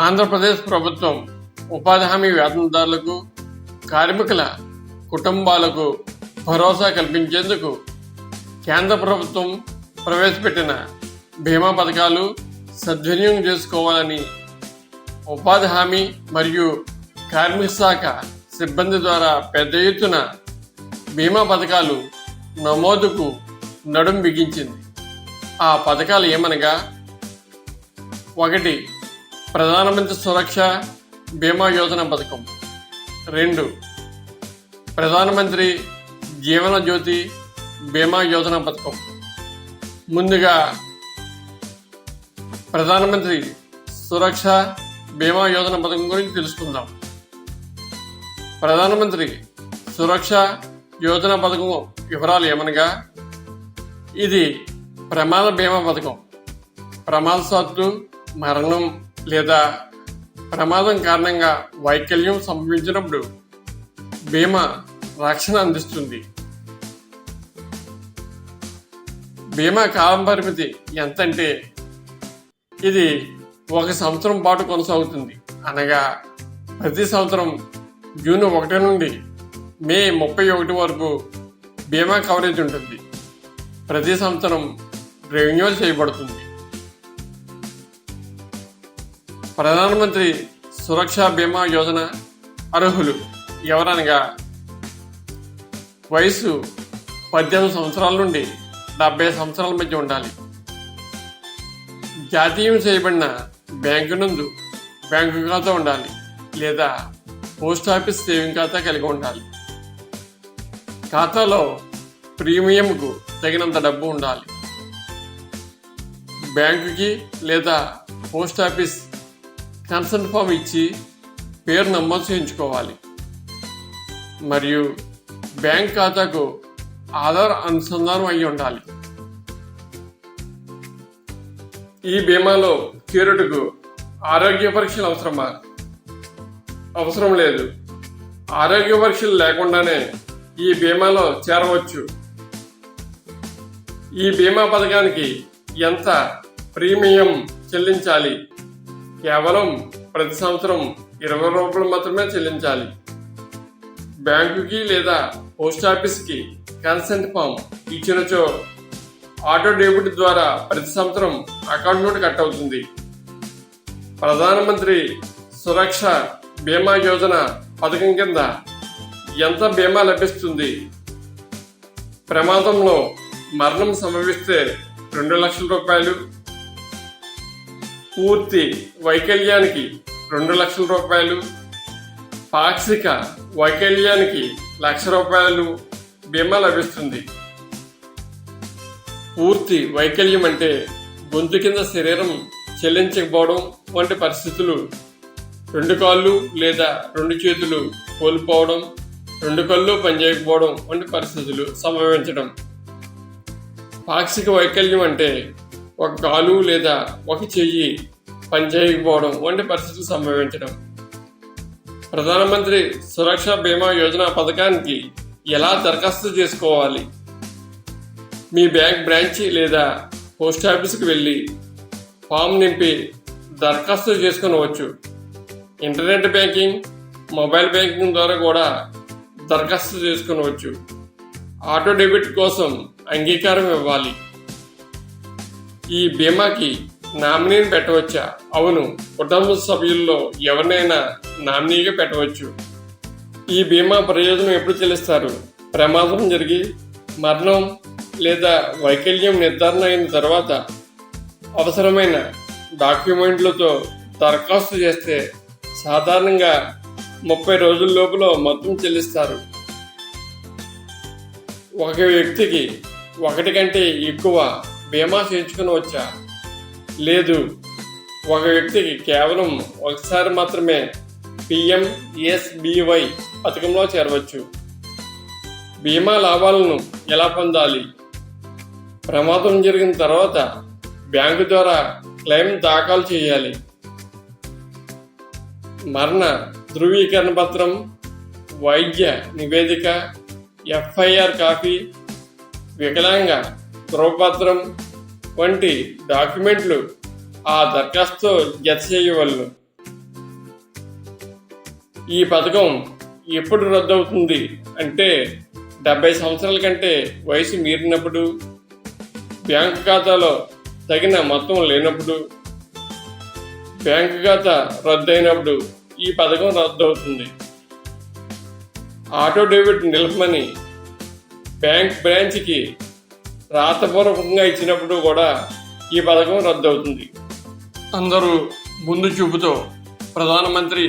ఆంధ్రప్రదేశ్ ప్రభుత్వం ఉపాధి హామీ వేతనదారులకు కార్మికుల కుటుంబాలకు భరోసా కల్పించేందుకు కేంద్ర ప్రభుత్వం ప్రవేశపెట్టిన బీమా పథకాలు సద్వినియోగం చేసుకోవాలని ఉపాధి హామీ మరియు కార్మిక శాఖ సిబ్బంది ద్వారా పెద్ద ఎత్తున బీమా పథకాలు నమోదుకు నడుం బిగించింది. ఆ పథకాలు ఏమనగా ఒకటి ప్రధానమంత్రి సురక్ష బీమా యోజన పథకం. రెండు ప్రధానమంత్రి జీవన జ్యోతి బీమా యోజన పథకం. ముందుగా ప్రధానమంత్రి సురక్ష బీమా యోజన పథకం గురించి తెలుసుకుందాం. ప్రధానమంత్రి సురక్ష యోజన పథకం వివరాలు ఏమనగా ఇది ప్రమాద బీమా పథకం. ప్రమాదశాత్తు మరణం లేదా ప్రమాదం కారణంగా వైకల్యం సంభవించినప్పుడు బీమా రక్షణ అందిస్తుంది. బీమా కాలం పరిమితి ఎంతంటే ఇది ఒక సంవత్సరం పాటు కొనసాగుతుంది. అనగా ప్రతి సంవత్సరం జూన్ ఒకటి నుండి మే ముప్పై ఒకటి వరకు బీమా కవరేజ్ ఉంటుంది. ప్రతి సంవత్సరం రెన్యువల్ చేయబడుతుంది. ప్రధానమంత్రి సురక్ష బీమా యోజన అర్హులు ఎవరనగా వయసు పద్దెనిమిది సంవత్సరాల నుండి డెబ్బై సంవత్సరాల మధ్య ఉండాలి. జాతీయం చేయబడిన బ్యాంకు నందు బ్యాంకు ఖాతా ఉండాలి లేదా పోస్ట్ ఆఫీస్ సేవింగ్ ఖాతా కలిగి ఉండాలి. ఖాతాలో ప్రీమియంకు తగినంత డబ్బు ఉండాలి. బ్యాంకుకి లేదా పోస్ట్ ఆఫీస్ కన్సల్ట్ ఫామ్ ఇచ్చి పేరు నమోదు చేయించుకోవాలి. మరియు బ్యాంక్ ఖాతాకు ఆధార్ అనుసంధానం అయి ఉండాలి. ఈ బీమాలో చేరుటకు ఆరోగ్య పరీక్షలు అవసరమా? అవసరం లేదు. ఆరోగ్య పరీక్షలు లేకుండానే ఈ బీమాలో చేరవచ్చు. ఈ బీమా పథకానికి ఎంత ప్రీమియం చెల్లించాలి? కేవలం ప్రతి సంవత్సరం ఇరవై రూపాయలు మాత్రమే చెల్లించాలి. బ్యాంకుకి లేదా పోస్ట్ ఆఫీస్కి కన్సెంట్ ఫామ్ ఇచ్చినచో ఆటో డెబిట్ ద్వారా ప్రతి సంవత్సరం అకౌంట్ నుండి కట్ అవుతుంది. ప్రధానమంత్రి సురక్ష బీమా యోజన పథకం కింద ఎంత బీమా లభిస్తుంది? ప్రమాదంలో మరణం సంభవిస్తే రెండు లక్షల రూపాయలు పూర్తి వైకల్యానికి రెండు లక్షల రూపాయలు పాక్షిక వైకల్యానికి లక్ష రూపాయలు బీమా లభిస్తుంది. పూర్తి వైకల్యం అంటే గొంతు కింద శరీరం చెల్లించకపోవడం వంటి పరిస్థితులు. రెండు కాళ్ళు లేదా రెండు చేతులు కోల్పోవడం రెండు కళ్ళు పనిచేయకపోవడం వంటి పరిస్థితులు సంభవించడం. పాక్షిక వైకల్యం అంటే ఒక కాలు లేదా ఒక చెయ్యి పనిచేయకపోవడం వంటి పరిస్థితులు సంభవించడం. ప్రధానమంత్రి సురక్ష బీమా యోజన పథకానికి ఎలా దరఖాస్తు చేసుకోవాలి? మీ బ్యాంక్ బ్రాంచ్ లేదా పోస్ట్ ఆఫీస్కి వెళ్ళి ఫామ్ నింపి దరఖాస్తు చేసుకునవచ్చు. ఇంటర్నెట్ బ్యాంకింగ్ మొబైల్ బ్యాంకింగ్ ద్వారా కూడా దరఖాస్తు చేసుకునవచ్చు. ఆటో డెబిట్ కోసం అంగీకారం ఇవ్వాలి. ఈ బీమాకి నామినీని పెట్టవచ్చా? అవును కుటుంబ సభ్యుల్లో ఎవరినైనా నామినీగా పెట్టవచ్చు. ఈ బీమా ప్రయోజనం ఎప్పుడు చెల్లిస్తారు? ప్రమాదం జరిగి మరణం లేదా వైకల్యం నిర్ధారణ అయిన తర్వాత అవసరమైన డాక్యుమెంట్లతో దరఖాస్తు చేస్తే సాధారణంగా ముప్పై రోజుల లోపల మొత్తం చెల్లిస్తారు. ఒక వ్యక్తికి ఒకటి కంటే ఎక్కువ బీమా చేయించుకునవచ్చా లేదు. ఒక వ్యక్తికి కేవలం ఒకసారి మాత్రమే పిఎంఎస్బివై పథకంలో చేరవచ్చు. బీమా లాభాలను ఎలా పొందాలి? ప్రమాదం జరిగిన తర్వాత బ్యాంకు ద్వారా క్లెయిమ్ దాఖలు చేయాలి. మరణ ధృవీకరణ పత్రం వైద్య నివేదిక ఎఫ్ఐఆర్ కాపీ వికలాంగ ధ్రువపత్రం వంటి డాక్యుమెంట్లు ఆ దరఖాస్తు జత చేయవలను ఈ పథకం ఎప్పుడు రద్దవుతుంది అంటే డెబ్బై సంవత్సరాల కంటే వయసు మీరినప్పుడు బ్యాంకు ఖాతాలో తగిన మొత్తం లేనప్పుడు బ్యాంకు ఖాతా రద్దయినప్పుడు ఈ పథకం రద్దవుతుంది. ఆటో డెబిట్ నిలపమని బ్యాంక్ బ్రాంచ్కి రాతపూర్వకంగా ఇచ్చినప్పుడు కూడా ఈ పథకం రద్దవుతుంది. అందరూ ముందు చూపుతో ప్రధానమంత్రి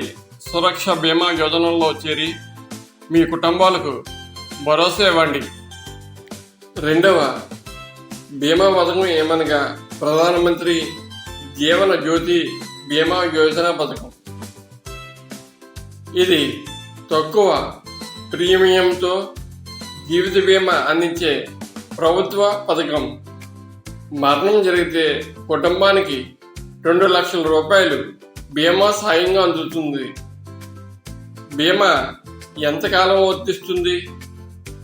సురక్ష బీమా యోజనలో చేరి మీ కుటుంబాలకు భరోసా ఇవ్వండి. రెండవ బీమా పథకం ఏమనగా ప్రధానమంత్రి జీవన జ్యోతి బీమా యోజన పథకం. ఇది తక్కువ ప్రీమియంతో జీవిత బీమా అందించే ప్రభుత్వ పథకం. మరణం జరిగితే కుటుంబానికి రెండు లక్షల రూపాయలు బీమా సాయంగా అందుతుంది. బీమా ఎంతకాలం వర్తిస్తుంది?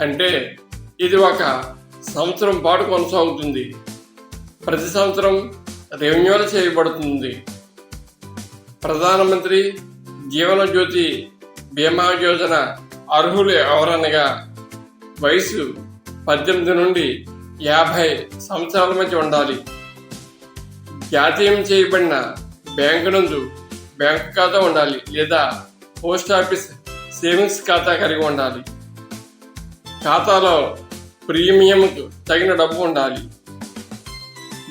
అంటే ఇది ఒక సంవత్సరం పాటు కొనసాగుతుంది. ప్రతి సంవత్సరం రెన్యువల్ చేయబడుతుంది. ప్రధానమంత్రి జీవనజ్యోతి బీమా యోజన అర్హులు ఎవరనగా వయసు పద్దెనిమిది నుండి యాభై సంవత్సరాల మధ్య ఉండాలి. జాతీయం చేయబడిన బ్యాంకు నందు బ్యాంక్ ఖాతా ఉండాలి లేదా పోస్ట్ ఆఫీస్ సేవింగ్స్ ఖాతా కలిగి ఉండాలి. ఖాతాలో ప్రీమియంకు తగిన డబ్బు ఉండాలి.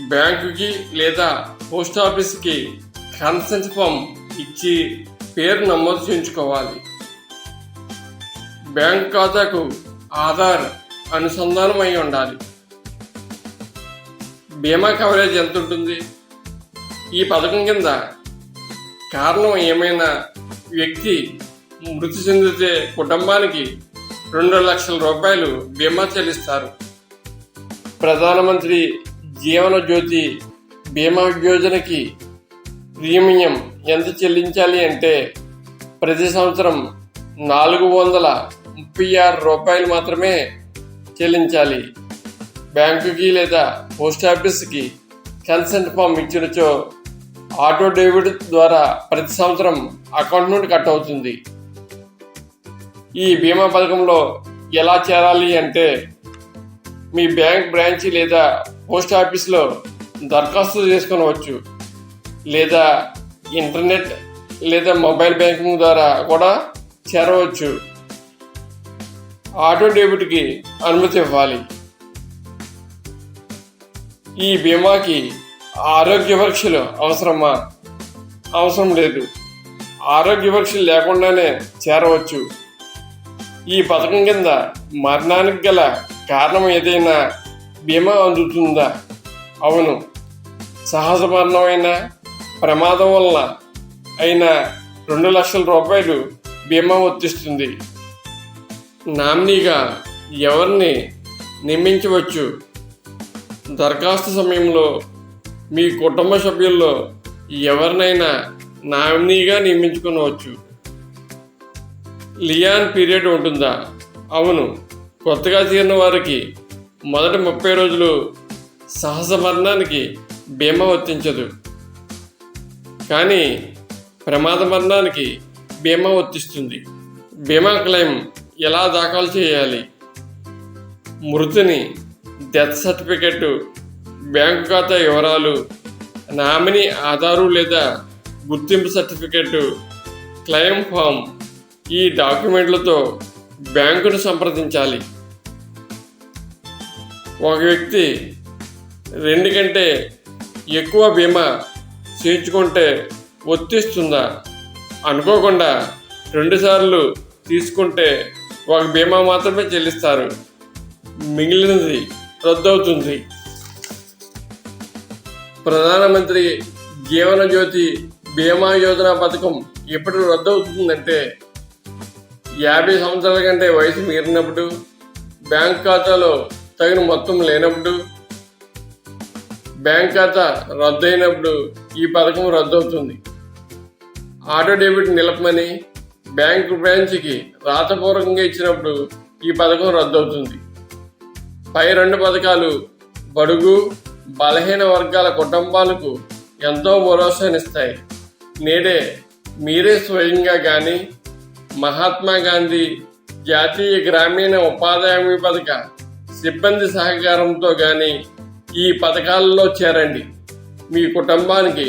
బ్యాంకుకి లేదా పోస్ట్ ఆఫీస్కి కన్సెంట్ ఫామ్ ఇచ్చి పేరు నమోదు చేయించుకోవాలి. బ్యాంక్ ఖాతాకు ఆధార్ అనుసంధానం అయి ఉండాలి. బీమా కవరేజ్ ఎంత ఉంటుంది ఈ పథకం కింద కారణం ఏమైనా వ్యక్తి మృతి చెందితే కుటుంబానికి రెండు లక్షల రూపాయలు బీమా చెల్లిస్తారు. ప్రధానమంత్రి జీవన జ్యోతి బీమా యోజనకి ప్రీమియం ఎంత చెల్లించాలి అంటే ప్రతి సంవత్సరం నాలుగు వందల ముప్పై ఆరు రూపాయలు మాత్రమే చెల్లించాలి. బ్యాంకుకి లేదా పోస్ట్ ఆఫీస్కి కన్సెంట్ ఫామ్ ఇచ్చినచో ఆటో డెబిట్ ద్వారా ప్రతి సంవత్సరం అకౌంట్ నుండి కట్ అవుతుంది. ఈ బీమా పథకంలో ఎలా చేరాలి అంటే మీ బ్యాంక్ బ్రాంచ్ లేదా పోస్ట్ ఆఫీస్లో దరఖాస్తు చేసుకునవచ్చు. లేదా ఇంటర్నెట్ లేదా మొబైల్ బ్యాంకింగ్ ద్వారా కూడా చేరవచ్చు. ఆటో డెబిట్కి అనుమతి ఇవ్వాలి. ఈ బీమాకి ఆరోగ్య పరీక్షలు అవసరమా? అవసరం లేదు. ఆరోగ్య పరీక్షలు లేకుండానే చేరవచ్చు. ఈ పథకం కింద మరణానికి గల కారణం ఏదైనా బీమా అందుతుందా? అవును. సహజ మరణమైన ప్రమాదం వలన అయినా రెండు లక్షల రూపాయలు బీమా వర్తిస్తుంది నామినీగా ఎవరిని నియమించవచ్చు? దరఖాస్తు సమయంలో మీ కుటుంబ సభ్యుల్లో ఎవరినైనా నామినీగా నియమించుకోవచ్చు లియాన్ పీరియడ్ ఉంటుందా? అవును. కొత్తగా చేరిన వారికి మొదటి ముప్పై రోజులు సహజ మరణానికి బీమా వర్తించదు. కానీ ప్రమాద మరణానికి బీమా వర్తిస్తుంది. బీమా క్లెయిమ్ ఎలా దాఖలు చేయాలి? మృతుని డెత్ సర్టిఫికెట్ బ్యాంకు ఖాతా వివరాలు నామినీ ఆధారు లేదా గుర్తింపు సర్టిఫికెట్ క్లెయిమ్ ఫామ్ ఈ డాక్యుమెంట్లతో బ్యాంకును సంప్రదించాలి. ఒక వ్యక్తి రెండు కంటే ఎక్కువ బీమా చేయించుకుంటే వర్తిస్తుందా అనుకోకుండా రెండుసార్లు తీసుకుంటే ఒక బీమా మాత్రమే చెల్లిస్తారు. మిగిలినది రద్దవుతుంది. ప్రధానమంత్రి జీవన జ్యోతి బీమా యోజన పథకం ఎప్పుడు రద్దవుతుందంటే యాభై సంవత్సరాల కంటే వయసు మీరినప్పుడు బ్యాంక్ ఖాతాలో తగిన మొత్తం లేనప్పుడు బ్యాంక్ ఖాతా రద్దయినప్పుడు ఈ పథకం రద్దవుతుంది. ఆటో డెబిట్ నిలపమని బ్యాంకు బ్రాంచ్కి రాతపూర్వకంగా ఇచ్చినప్పుడు ఈ పథకం రద్దవుతుంది. పై రెండు పథకాలు బడుగు బలహీన వర్గాల కుటుంబాలకు ఎంతో భరోసానిస్తాయి. నేడే మీరే స్వయంగా కానీ మహాత్మా గాంధీ జాతీయ గ్రామీణ ఉపాధి హామీ పథక సిబ్బంది సహకారంతో కానీ ఈ పథకాలలో చేరండి. మీ కుటుంబానికి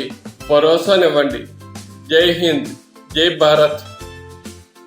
భరోసానివ్వండి. జై హింద్ జై భారత్.